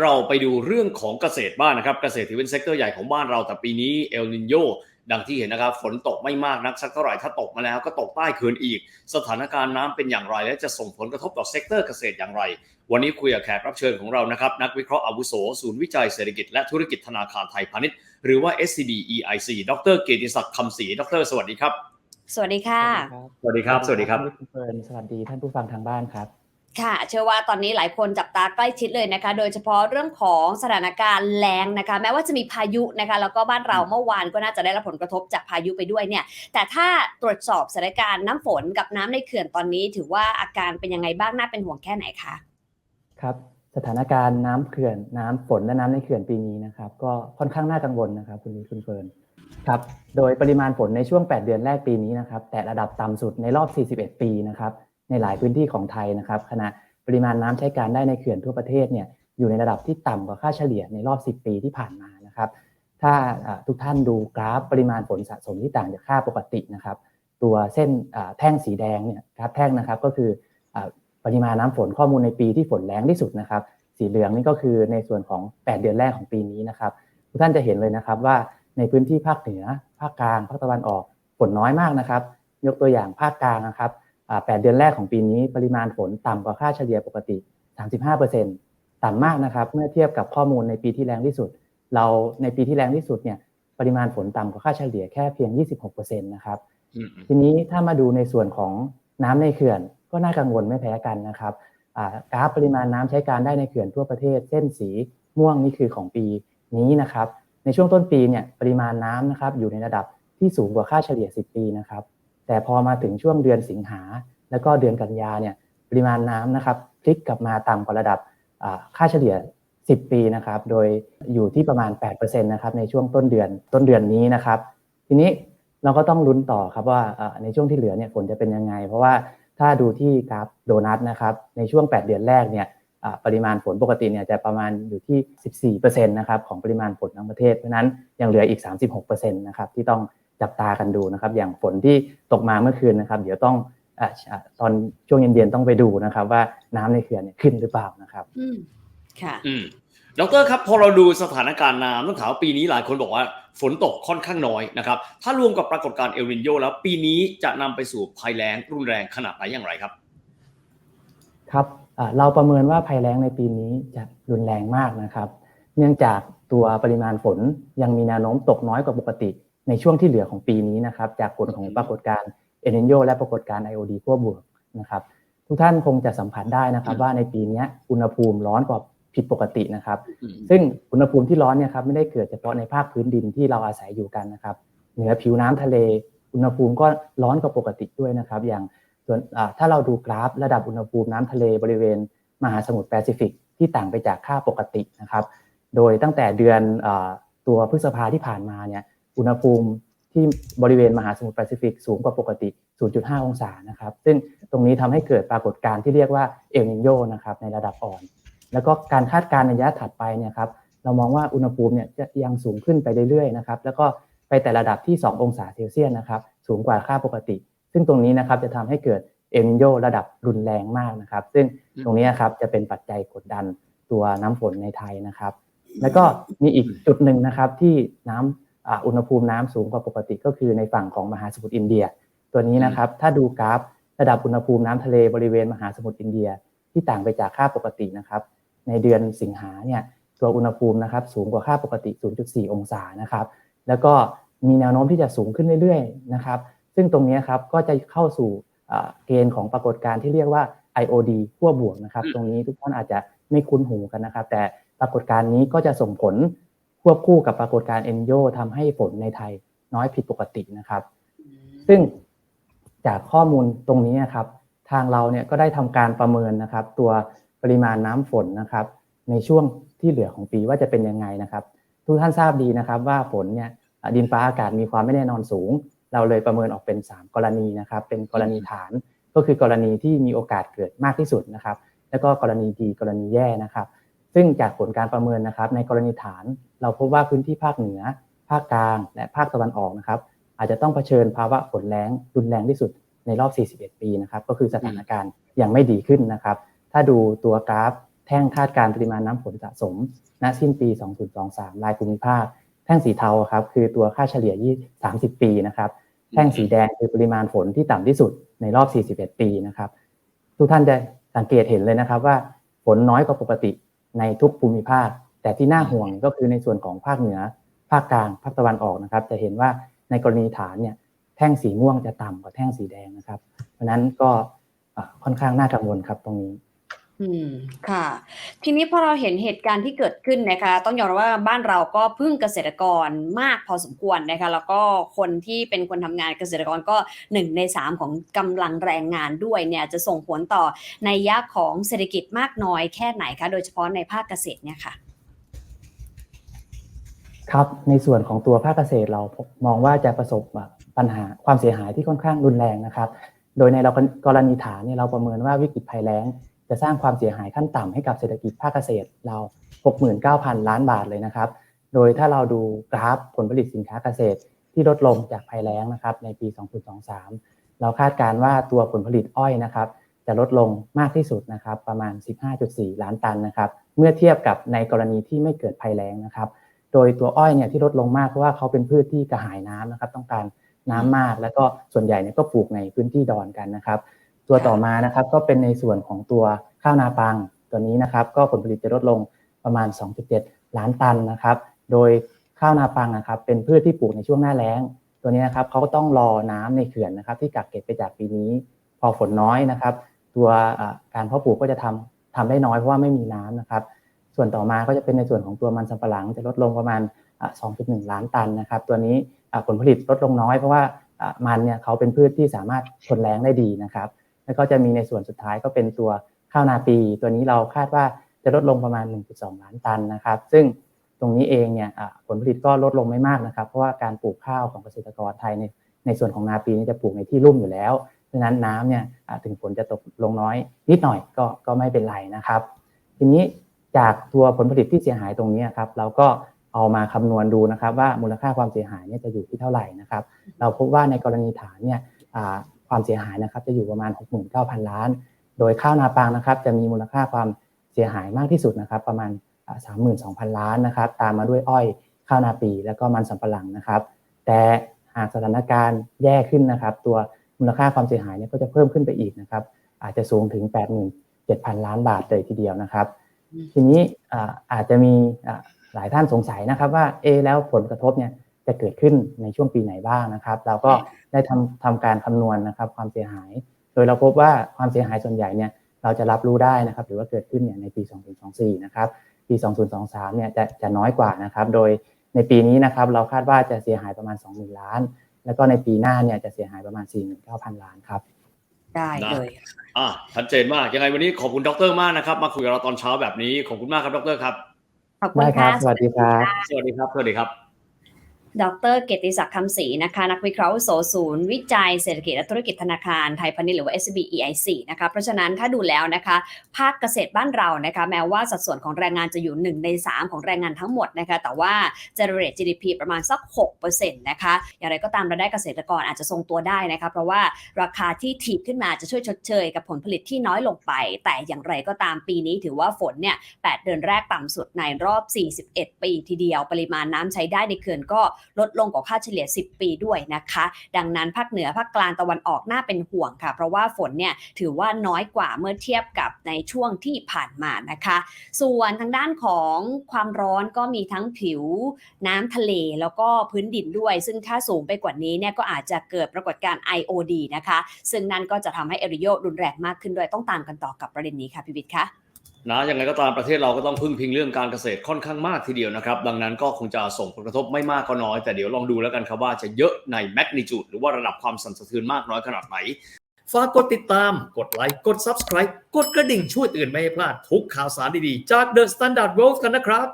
เราไปดูเรื่องของเกษตรบ้างนะครับ เกษตรถือเป็นเซกเตอร์ใหญ่ของบ้านเราแต่ปีนี้เอลนินโยดังที่เห็นนะครับ ฝนตกไม่มากนักสักเท่าไหร่ถ้าตกมาแล้วก็ตกใต้เขื่อนอีก สถานการณ์น้ำเป็นอย่างไร และจะส่งผลกระทบต่อเซกเตอร์เกษตรอย่างไร วันนี้คุยกับแขกรับเชิญของเรานะครับ นักวิเคราะห์อาวุโส ศูนย์วิจัยเศรษฐกิจและธุรกิจธนาคารไทยพาณิชย์หรือว่า SCB EIC ดรเกียรติศักดิ์คำศรีดร สวัสดีครับ สวัสดีค่ะ สวัสดีครับ สวัสดีครับคุณเฟิร์นสวัสดีท่านผู้ฟังทางบ้านครับ ค่ะเชื่อว่าตอนนี้หลายคนจับตาใกล้ชิดเลยนะคะ โดยเฉพาะเรื่องของสถานการณ์แรงนะคะ แม้ว่าจะมีพายุนะคะ แล้วก็บ้านเราเมื่อวานก็น่าจะได้รับผลกระทบจากพายุไปด้วยเนี่ย แต่ถ้าตรวจสอบสถานการณ์น้ำฝนกับน้ำในเขื่อนตอนนี้ ถือว่าอาการเป็นยังไงบ้างน่าเป็นห่วงแค่ไหนคะครับ สถานการณ์น้ำเขื่อนน้ำฝนและน้ำในเขื่อนปีนี้นะครับ ก็ค่อนข้างน่ากังวลนะครับคุณลีคุณเฟิร์นครับโดยปริมาณฝนในช่วง 8 เดือนแรกปีนี้นะครับแต่ระดับต่ำสุดในรอบ 41 ปีนะครับ ในหลายพื้นที่ของไทยนะครับขณะปริมาณน้ำใช้การได้ในเขื่อนทั่วประเทศเนี่ยอยู่ในระดับที่ต่ำกว่าค่าเฉลี่ยในรอบ 10 ปีที่ผ่านมานะครับ ถ้าทุกท่านดูกราฟปริมาณฝนสะสมที่ต่างจากค่าปกตินะครับ ตัวเส้นแท่งสีแดงเนี่ยกราฟแท่งนะครับก็คือปริมาณน้ำฝนข้อมูลในปีที่ฝนแรงที่สุดนะครับ สีเหลืองนี่ก็คือในส่วนของ 8 เดือนแรกของปีนี้นะครับ ทุกท่านจะเห็นเลยนะครับว่าในพื้นที่ภาคเหนือ ภาคกลาง ภาคตะวันออกฝนน้อยมากนะครับ ยกตัวอย่างภาคกลางนะครับ 8 เดือนแรกของปีนี้ปริมาณฝนต่ำกว่าค่าเฉลี่ยปกติ 35%ต่ำมากนะครับ เมื่อเทียบกับข้อมูลในปีที่แรงที่สุด เราในปีที่แรงที่สุดเนี่ยปริมาณฝนต่ำกว่าค่าเฉลี่ยแค่เพียง 26%นะครับ ทีนี้ถ้ามาดูในส่วนของน้ำในเขื่อนก็น่ากังวลไม่แพ้กันนะครับกราฟปริมาณน้ำใช้การได้ในเขื่อนทั่วประเทศ เส้นสีม่วงนี่คือของปีนี้นะครับ ในช่วงต้นปีเนี่ยปริมาณน้ำนะครับอยู่ในระดับที่สูงกว่าค่าเฉลี่ย 10 ปีนะครับ แต่พอมาถึงช่วงเดือนสิงหา แล้วก็เดือนกันยาเนี่ยปริมาณน้ำนะครับพลิกกลับมาต่ำกว่าระดับค่าเฉลี่ย 10 ปีนะครับ โดยอยู่ที่ประมาณ 8%นะครับในช่วงต้นเดือนต้นเดือนนี้นะครับ ทีนี้เราก็ต้องลุ้นต่อครับว่าในช่วงที่เหลือเนี่ยฝนจะเป็นยังไง เพราะว่าถ้าดูที่กราฟโดนัทนะครับในช่วง 8 เดือนแรกเนี่ยปริมาณฝนปกติเนี่ยจะประมาณอยู่ที่ 14%นะครับของปริมาณฝนทั้งประเทศ เพราะนั้นยังเหลืออีก 36%นะครับที่ต้อง จับตากันดูนะครับ อย่างฝนที่ตกมาเมื่อคืนนะครับ เดี๋ยวต้องอตอนช่วงเย็นๆต้องไปดูนะครับ ว่าน้ำในเขื่อนเนี่ยขึ้นหรือเปล่านะครับอืมค่ะ อืมดรครับพอเราดูสถานการณ์น้ำต้องถามว่าปีนี้หลายคนบอกว่าฝนตกค่อนข้างน้อยนะครับ ถ้ารวมกับปรากฏการณ์เอลนินโยแล้วปีนี้จะนำไปสู่ภัยแล้งรุนแรงขนาดไหนอย่างไรครับ ครับเราประเมินว่าภัยแล้งในปีนี้จะรุนแรงมากนะครับ เนื่องจากตัวปริมาณฝนยังมีแนวโน้มตกน้อยกว่าปกติ ในช่วงที่เหลือของปีนี้นะครับ จากผลของปรากฏการณ์เอลนินโยและปรากฏการณ์ IOD ขั้วบวกนะครับทุกท่านคงจะสัมผัสได้นะครับ ว่าในปีนี้อุณหภูมิร้อนกว่าผิดปกตินะครับ ซึ่งอุณหภูมิที่ร้อนเนี่ยครับไม่ได้เกิดเฉพาะในภาคพื้นดินที่เราอาศัยอยู่กันนะครับ เหนือผิวน้ำทะเล อุณหภูมิก็ร้อนกว่าปกติด้วยนะครับ อย่างส่วนถ้าเราดูกราฟระดับอุณหภูมิน้ำทะเลบริเวณ มหาสมุทรแปซิฟิกที่ต่างไปจากค่าปกตินะครับ โดยตั้งแต่เดือนตัวพฤษภาที่ผ่านมาเนี่ย อุณหภูมิที่บริเวณมหาสมุทรแปซิฟิกสูงกว่าปกติ 0.5 องศานะครับ ซึ่งตรงนี้ทำให้เกิดปรากฏการณ์ที่เรียกว่าเอลนิโยนะครับในระดับอ่อน แล้วก็การคาดการณ์ระยะถัดไปเนี่ยครับเรามองว่าอุณหภูมิเนี่ยจะยังสูงขึ้นไปเรื่อยๆนะครับแล้วก็ไปแต่ระดับที่ 2 องศาเซลเซียสนะครับสูงกว่าค่าปกติ ซึ่งตรงนี้นะครับจะทำให้เกิดเอลนิโยระดับรุนแรงมากนะครับ ซึ่งตรงนี้ครับจะเป็นปัจจัยกดดันตัวน้ำฝนในไทยนะครับ แล้วก็มีอีกจุดหนึ่งนะครับที่น้ำ อุณหภูมิน้ำสูงกว่าปกติก็คือในฝั่งของมหาสมุทรอินเดีย ตัวนี้นะครับถ้าดูกราฟระดับอุณหภูมิน้ำทะเลบริเวณมหาสมุทรอินเดีย ที่ต่างไปจากค่าปกตินะครับในเดือนสิงหาเนี่ยตัวอุณหภูมินะครับสูงกว่าค่าปกติ 0.4 องศานะครับแล้วก็มีแนวโน้มที่จะสูงขึ้นเรื่อยๆนะครับซึ่งตรงนี้ครับก็จะเข้าสู่เกณฑ์ของปรากฏการณ์ที่เรียกว่า IOD ขั้วบวกนะครับ ตรงนี้ทุกท่านอาจจะไม่คุ้นหูกันนะครับ แต่ปรากฏการณ์นี้ก็จะส่งผล ควบคู่กับปรากฏการณ์เอนโยทำให้ฝนในไทยน้อยผิดปกตินะครับ ซึ่งจากข้อมูลตรงนี้นะครับ ทางเราเนี่ยก็ได้ทำการประเมินนะครับ ตัวปริมาณน้ำฝนนะครับ ในช่วงที่เหลือของปีว่าจะเป็นยังไงนะครับ ทุกท่านทราบดีนะครับ ว่าฝนเนี่ยดินฟ้าอากาศมีความไม่แน่นอนสูง เราเลยประเมินออกเป็น 3 กรณีนะครับ เป็นกรณีฐานก็คือกรณีที่มีโอกาสเกิดมากที่สุดนะครับ แล้วก็กรณีดีกรณีแย่นะครับ ซึ่งจากผลการประเมินนะครับ ในกรณีฐาน เราพบว่าพื้นที่ภาคเหนือ ภาคกลาง และภาคตะวันออกนะครับ อาจจะต้องเผชิญภาวะฝนแรงรุนแรงที่สุดในรอบ 41 ปีนะครับ ก็คือสถานการณ์ยังไม่ดีขึ้นนะครับ ถ้าดูตัวกราฟแท่งคาดการปริมาณน้ำฝนสะสม ณ สิ้นปี 2023 รายภูมิภาค แท่งสีเทาครับคือตัวค่าเฉลี่ยยี่30 ปีนะครับ แท่งสีแดงคือปริมาณฝนที่ต่ำที่สุดในรอบ 41 ปีนะครับ ทุกท่านจะสังเกตเห็นเลยนะครับว่าฝนน้อยกว่าปกติ ในทุกภูมิภาค แต่ที่น่าห่วงก็คือในส่วนของภาคเหนือ ภาคกลาง ภาคตะวันออกนะครับ จะเห็นว่าในกรณีฐานเนี่ยแท่งสีม่วงจะต่ำกว่าแท่งสีแดงนะครับ เพราะนั้นก็ค่อนข้างน่ากังวลครับตรงนี้ อืม ค่ะ ทีนี้พอเราเห็นเหตุการณ์ที่เกิดขึ้นนะคะ ต้องยอมรับว่าบ้านเราก็พึ่งเกษตรกรมากพอสมควรนะคะ แล้วก็คนที่เป็นคนทำงานเกษตรกรก็หนึ่งในสามของกำลังแรงงานด้วยเนี่ยจะส่งผลต่อในยะของเศรษฐกิจมากน้อยแค่ไหนคะ โดยเฉพาะในภาคเกษตรเนี่ยค่ะ ครับในส่วนของตัวภาคเกษตรเรามองว่าจะประสบปัญหาความเสียหายที่ค่อนข้างรุนแรงนะครับ โดยในเรากรณีฐานเนี่ยเราประเมินว่าวิกฤตภัยแล้ง จะสร้างความเสียหายขั้นต่ำให้กับเศรษฐกิจภาคเกษตรเรา 69,000 ล้านบาทเลยนะครับ โดยถ้าเราดูกราฟผลผลิตสินค้าเกษตรที่ลดลงจากภัยแล้งนะครับในปี 2023 เราคาดการว่าตัวผลผลิตอ้อยนะครับ จะลดลงมากที่สุดนะครับ ประมาณ 15.4 ล้านตันนะครับ เมื่อเทียบกับในกรณีที่ไม่เกิดภัยแล้งนะครับ โดยตัวอ้อยเนี่ยที่ลดลงมากเพราะว่าเขาเป็นพืชที่กระหายน้ำนะครับ ต้องการน้ำมาก แล้วก็ส่วนใหญ่เนี่ยก็ปลูกในพื้นที่ดอนกันนะครับ ตัวต่อมานะครับก็เป็นในส่วนของตัวข้าวนาปังตัวนี้นะครับก็ผลผลิตจะลดลงประมาณ 2.7 ล้านตันนะครับ โดยข้าวนาปังนะครับเป็นพืชที่ปลูกในช่วงหน้าแล้ง ตัวนี้นะครับเขาก็ต้องรอน้ำในเขื่อนนะครับ ที่กักเก็บไปจากปีนี้ พอฝนน้อยนะครับ ตัวการเพาะปลูกก็จะทำทำได้น้อยเพราะว่าไม่มีน้ำนะครับ ส่วนต่อมาก็จะเป็นในส่วนของตัวมันสำปะหลังจะลดลงประมาณ 2.1 ล้านตันนะครับ ตัวนี้ผลผลิตลดลงน้อยเพราะว่ามันเนี่ยเขาเป็นพืชที่สามารถทนแรงได้ดีนะครับ แล้วก็จะมีในส่วนสุดท้ายก็เป็นตัวข้าวนาปี ตัวนี้เราคาดว่าจะลดลงประมาณ 1.2 ล้านตันนะครับ ซึ่งตรงนี้เองเนี่ยผลผลิตก็ลดลงไม่มากนะครับ เพราะว่าการปลูกข้าวของเกษตรกรไทยในในส่วนของนาปีนี้จะปลูกในที่ลุ่มอยู่แล้วดังนั้นน้ำเนี่ยถึงฝนจะตกลงน้อยนิดหน่อยก็ก็ไม่เป็นไรนะครับ ทีนี้จากตัวผลผลิตที่เสียหายตรงนี้ครับเราก็เอามาคำนวณดูนะครับ ว่ามูลค่าความเสียหายเนี่ยจะอยู่ที่เท่าไหร่นะครับ เราพบว่าในกรณีฐานเนี่ย ความเสียหายนะครับจะอยู่ประมาณ 69,000 ล้าน โดยข้าวนาปางนะครับจะมีมูลค่าความเสียหายมากที่สุดนะครับประมาณ 32,000 ล้านนะครับตามมาด้วยอ้อยข้าวนาปี แล้วก็มันสำปะหลังนะครับ แต่หากสถานการณ์แย่ขึ้นนะครับ ตัวมูลค่าความเสียหายเนี่ยก็จะเพิ่มขึ้นไปอีกนะครับ อาจจะสูงถึง 87,000 ล้านบาทเลยทีเดียวนะครับ ทีนี้อาจจะมีหลายท่านสงสัยนะครับว่าเอแล้วผลกระทบเนี่ย จะเกิดขึ้นในช่วงปีไหนบ้างนะครับ เราก็ได้ทำทำการคำนวณนะครับ ความเสียหาย โดยเราพบว่าความเสียหายส่วนใหญ่เนี่ยเราจะรับรู้ได้นะครับ หรือว่าเกิดขึ้นเนี่ยในปี 2024 นะครับ ปี 2023 เนี่ยจะจะน้อยกว่านะครับ โดยในปีนี้นะครับเราคาดว่าจะเสียหายประมาณ 20,000 ล้าน แล้วก็ในปีหน้าเนี่ยจะเสียหายประมาณ 49,000 ล้านครับ ได้เลยอะชัดเจนมาก ยังไงวันนี้ขอบคุณดรมากนะครับ มาคุยกับเราตอนเช้าแบบนี้ ขอบคุณมากครับดรครับ ขอบคุณได้ครัค่ะบสวัสดีครับ สวัสดีครับ สวัสดีครับ ดรเกติศักดิ์คำศรีนะคะนักวิเคราะห์โสศูนย์วิจัยเศรษฐกิจและธุรกิจธนาคารไทยพาณิชย์หรือว่า SBEIC นะคะเพราะฉะนั้นถ้าดูแล้วนะคะภาคเกษตรบ้านเรานะคะแม้ว่าสัดส่วนของแรงงานจะอยู่ 1 ใน 3 ของแรงงานทั้งหมดนะคะแต่ว่า generate GDP ประมาณสัก6%นะคะอย่างไรก็ตามรายได้เกษตรกรอาจจะทรงตัวได้นะคะเพราะว่าราคาที่ถีบขึ้นมาจะช่วยชดเชย กับผลผลิตที่น้อยลงไป แต่อย่างไรก็ตามปีนี้ถือว่าฝนเนี่ย8เดือนแรกต่ำสุดในรอบ 41 ปีทีเดียวปริมาณน้ำใช้ได้ในเขื่อนก็ลดลงกว่าค่าเฉลี่ย 10 ปีด้วยนะคะ ดังนั้นภาคเหนือภาคกลางตะวันออกน่าเป็นห่วงค่ะ เพราะว่าฝนเนี่ยถือว่าน้อยกว่าเมื่อเทียบกับในช่วงที่ผ่านมานะคะ ส่วนทางด้านของความร้อนก็มีทั้งผิวน้ำทะเลแล้วก็พื้นดินด้วย ซึ่งถ้าสูงไปกว่านี้เนี่ยก็อาจจะเกิดปรากฏการณ์ IOD นะคะ ซึ่งนั่นก็จะทำให้เอริโยรุนแรงมากขึ้นด้วยต้องตามกันต่อกับประเด็นนี้ค่ะพิวิทย์คะ นะยังไงก็ตามประเทศเราก็ต้องพึ่งพิงเรื่องการเกษตรค่อนข้างมากทีเดียวนะครับ ดังนั้นก็คงจะส่งผลกระทบไม่มากก็น้อย แต่เดี๋ยวลองดูแล้วกันครับว่าจะเยอะในแมกนิจูดหรือว่าระดับความสั่นสะเทือนมากน้อยขนาดไหนฝากกดติดตาม กดไลค์ กด Subscribe กดกระดิ่งช่วยเตือนไม่ให้พลาดทุกข่าวสารดีๆ จาก The Standard World กันนะครับ